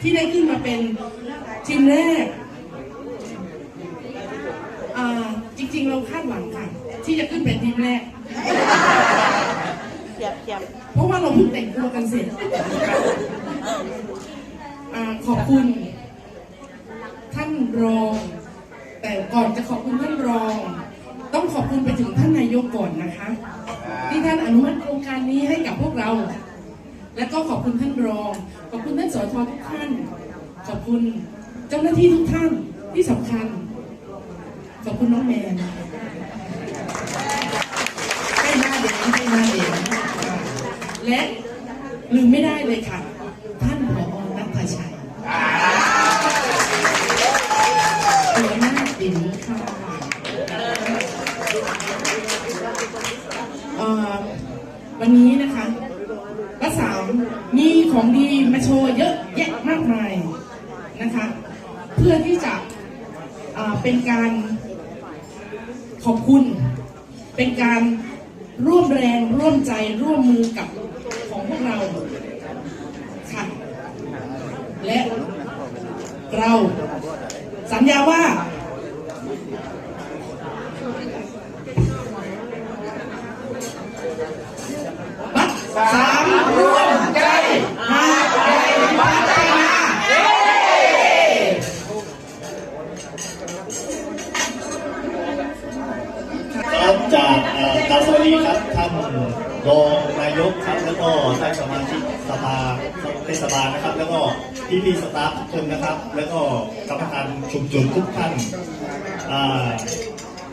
ที่ได้ขึ้นมาเป็นทีมแรกอ่าจริงๆ เราคาดหวังค่ะ ที่จะขึ้นเป็นทีมแรกเทียบเทียบเพราะว่าเราเพิ่งแต่งตัวกันเสร็จอาขอบคุณ ท่านรอง แต่ก่อนจะขอบคุณท่านรอง ต้องขอบคุณไปถึงท่านนายกก่อนนะคะ ที่ท่านอนุมัติโครงการนี้ให้กับพวกเรา และก็ขอบคุณท่านรอง ขอบคุณท่านสอทอทุกท่าน ขอบคุณเจ้าหน้าที่ทุกท่านที่สำคัญ ขอบคุณน้องแมนให้หน้าเด็กให้หน้าเด็กและลืมไม่ได้เลยค่ะ ท่านผอนัทชัยหัวหน้าติ๋วค่ะเอ่อวันนี้นะคะป้าสาวมีของดีมาโชว์เยอะแยะมากมายนะคะ เพื่อที่จะอ่า เป็นการขอบคุณ เป็นการร่วมแรงร่วมใจร่วมมือกับของพวกเราค่ะและเราสัญญาว่า บัตรสามร่วมใจหาใจพัฒนาเย้ ครับจากเอ่อกรารสวัสดีครับท่าน รองนายกครับ แล้วก็ท่านสมาชิกสภาเทศบาลนะครับ แล้วก็พี่พี่สตาฟทุกคนนะครับ แล้วก็กรรมการชุมชนทุกท่าน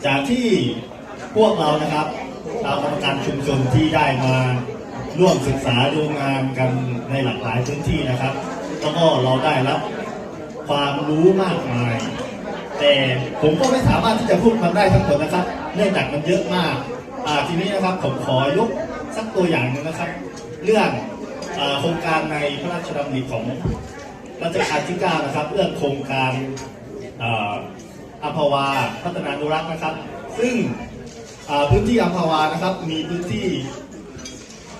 จากที่พวกเรานะครับชาวกรรมการชุมชนที่ได้มาร่วมศึกษาดูงานกันในหลากหลายพื้นที่นะครับ แล้วก็เราได้รับความรู้มากมาย แต่ผมก็ไม่สามารถที่จะพูดมันได้ทั้งหมดนะครับ เนื่องจากมันเยอะมากทีนี้นะครับผมขอยก ตัวอย่างหนึ่งนะครับ เรื่องอาโครงการในพระราชดำริของรัชกาลที่9นะครับ เรื่องโครงการอ่าอัมพวาพัฒนานุรักษ์นะครับ ซึ่งอ่าพื้นที่อัมพวานะครับ มีพื้นที่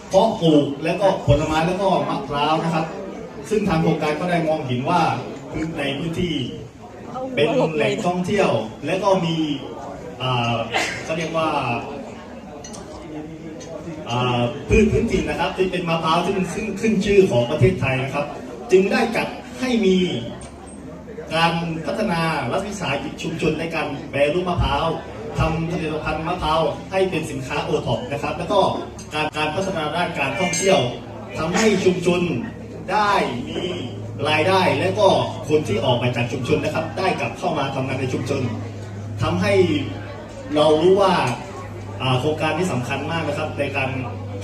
เพาะปลูกแล้วก็ผลไม้แล้วก็มะพร้าวนะครับ ซึ่งทางโครงการก็ได้มองเห็นว่าพื้นในพื้นที่ เป็นแหล่งท่องเที่ยวและก็มีอ่าเขาเรียกว่า พืชพื้นถิ่นนะครับที่เป็นมะพร้าวซึ่งซึ่งขึ้นชื่อของประเทศไทยนะครับ จึงได้จัดให้มีการพัฒนารัฐวิสาหกิจชุมชนในการแปรรูปมะพร้าวทำผลิตภัณฑ์มะพร้าวให้เป็นสินค้าโอท็อปนะครับ แล้วก็การการพัฒนาด้านการท่องเที่ยวทำให้ชุมชนได้มีรายได้และก็คนที่ออกมาจากชุมชนนะครับ ได้กลับเข้ามาทำงานในชุมชนทำให้เรารู้ว่า โครงการนี้สำคัญมากนะครับ ในการ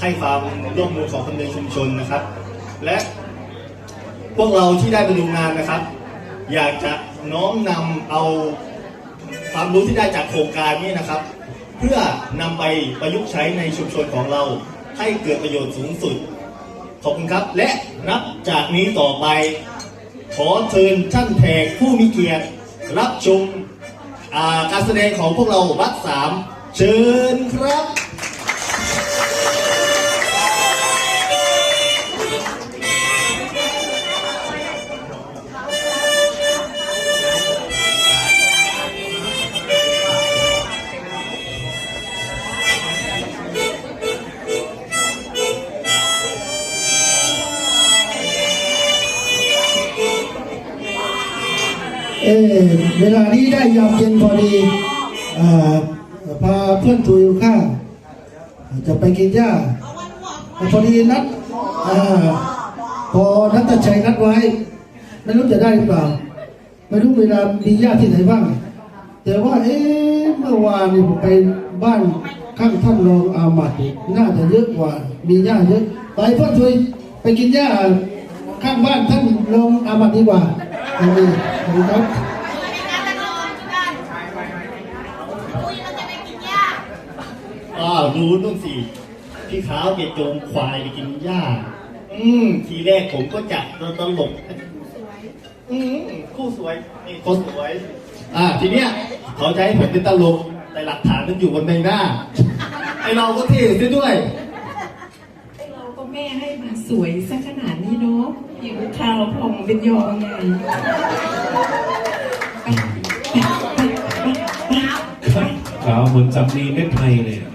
ให้ความร่วมมือของคนในชุมชนนะครับ และพวกเราที่ได้ไปดูงานนะครับ อยากจะน้อมนำเอาความรู้ที่ได้จากโครงการนี้นะครับ เพื่อนำไปประยุกต์ใช้ในชุมชนของเราให้เกิดประโยชน์สูงสุด ขอบคุณครับ และนับจากนี้ต่อไป ขอเชิญท่านแขกผู้มีเกียรติ รับชมการแสดงของพวกเราวัดสาม เชิญครับ เออเวลานี้ได้ยามเย็นพอดีอ่าพา เพื่อนทุยข้าจะไปกินหญ้าแต่พอดีนัดอพอนัดตะชัยนัดไว้ ไม่รู้จะได้หรือเปล่า ไม่รู้เวลามีญาติที่ไหนบ้าง แต่ว่าเอ๊ะเมื่อวานนี่ผมไปบ้านข้างท่านรองอามัดน่าจะเยอะกว่า มีญาติเยอะไปเพื่อนทุยไปกินหญ้าข้างบ้านท่านรองอามัดดีกว่าเอาดีขอบคุณครับ อ้าวดูนู่นสิพี่ขาวเกจงควายไปกินหญ้า อืม ทีแรกผมก็จะตลกอืมคู่สวยนี่คนสวย อ่า ทีเนี้ยเขาจะให้ผมเป็นตลก แต่หลักฐานมันอยู่บนใบหน้า ไอเราก็เท่ซะด้วยเราก็แม่ให้มาสวยซะขนาดนี้เนาะหิวข้าวพองเป็นยองไงขาวเหมือนสำลีเม็ดไทยเลยอะ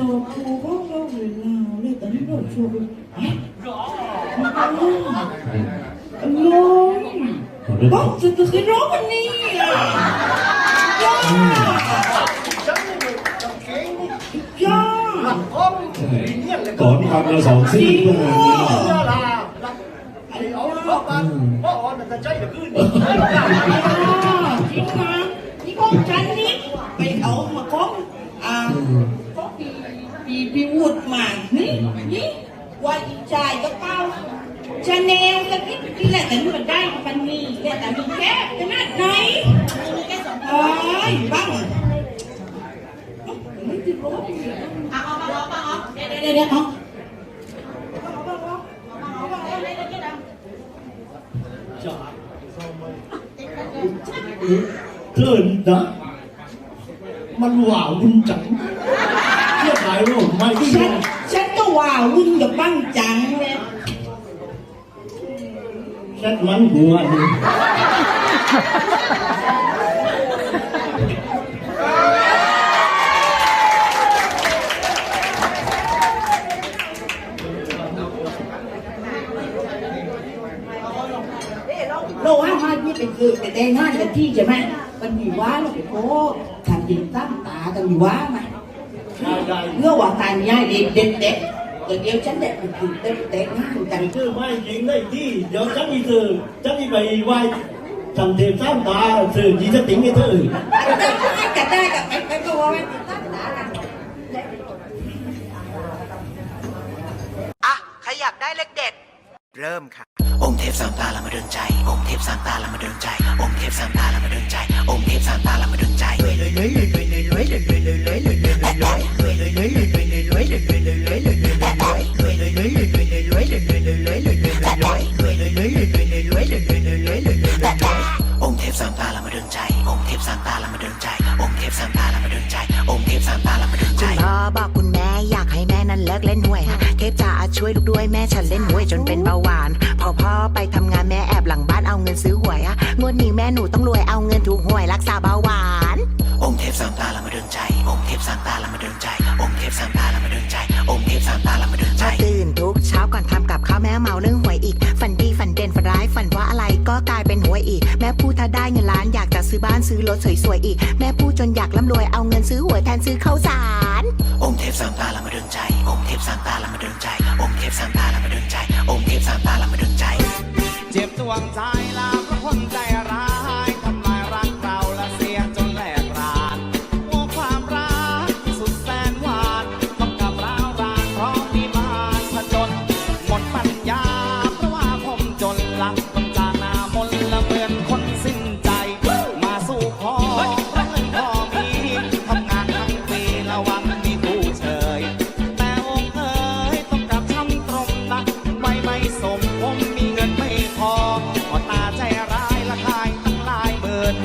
cho người nào lên tấn độ cho người Á Lôi Bóc từ từ cái rốt anh đi Còn thằng là giọng xinh Chị mua Là Là Là Là Là Là ว่าอีชายก็เป้าชาแนลกันนี่ที่แหละแต่นี่มันได้ปันนี่แหละแต่มีแค่ขนาดไหนเอ้ยบ้างไม่ติดรถเอาเอาเอาเอาเอาเดี๋ยวเดี๋ยวเดี๋ยวเอาเกินนะ มันหวาวุ่นจังเที่ยวขายรูปไม่ด้ฉันฉันก็ ว่าวุ่นกับบ้างจังเลยแค่มันหัวนี่เราว่ามาที่เป็นคือแต่แต่งงานกันที่ใช่ไหมมันมีว่าเราไปโอ้ทำจริงตั้งตากันมีว่าไหมได้ได้เมื่อว่าการย้ายเด็กเด็กเด็ก แต่เดี๋ยวฉันเด็กมันคือเด็กแต่งงานกันคือไม่ยิงได้ที่เดี๋ยวฉันมีเธอฉันมีไปไหว้ทำเทพสร้างตาเธอจีจะติ๋งให้เธอได้กันได้กันไปไปก็ว่าไปตั้งตากันอะใครอยากได้เลขเด็ด เริ่มค่ะองค์เทพสามตาละมาเดินใจองค์เทพสามตาละมาเดินใจองค์เทพสามตาละมาเดินใจองค์เทพสามตาละมาเดินใจองค์ ถูกหวยรักษาเบาหวาน องค์เทพสามตาละมาเดินใจ องค์เทพสามตาละมาเดินใจ องค์เทพสามตาละมาเดินใจ องค์เทพสามตาละมาเดินใจมาตื่นทุกเช้าก่อนทำกับข้าวแม่เมาเรื่องหวยอีก ฝันดีฝันเด่นฝันร้ายฝันว่าอะไรก็กลายเป็นหวยอีก แม่พูดถ้าได้เงินล้านอยากจะซื้อบ้านซื้อรถสวยๆอีก แม่พูดจนอยากร่ำรวยเอาเงินซื้อหวยแทนซื้อข้าวสาร องค์เทพสามตาละมาเดินใจ องค์เทพสามตาละมาเดินใจ องค์เทพสามตาละมาเดินใจ องค์เทพสามตาละมาเดินใจ เจ็บดวงใจลาเพราะคนใจร้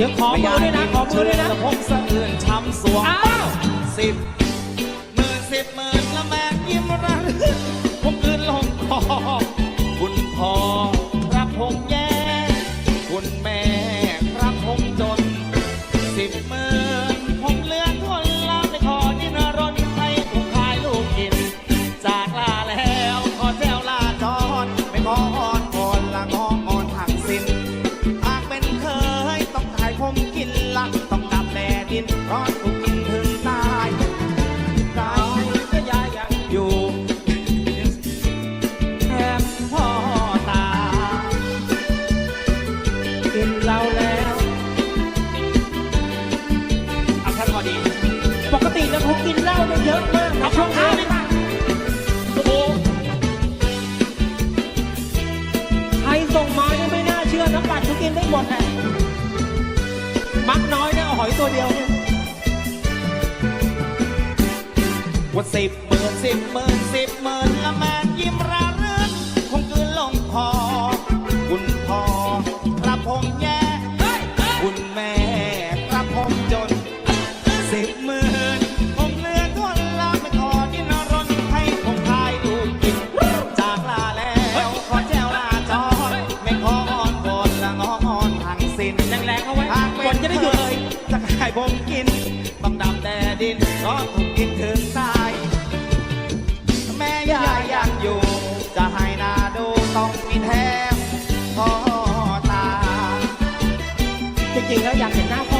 ดี๋ยวขอมือด้วยนะ ขอมือด้วยนะแล้วผมสะอื่นช้ำสวงอ้าวสิบหมื่นสิบหมื่นละแม่ยิ้มระลึกผมคืนลงคอคุณพ่อรับผมแย่คุณแม่ ปัดเขากินได้หมดแหละมักน้อยเนี่ยเอาหอยตัวเดียวเนี่ยว่าสิบหมื่นสิบหมื่นสิบหมื่นละแมนยิ้มระรื่นคงคืนลงคอคุณพ่อรับผม จริงๆแล้วอยากเห็นหน้าพ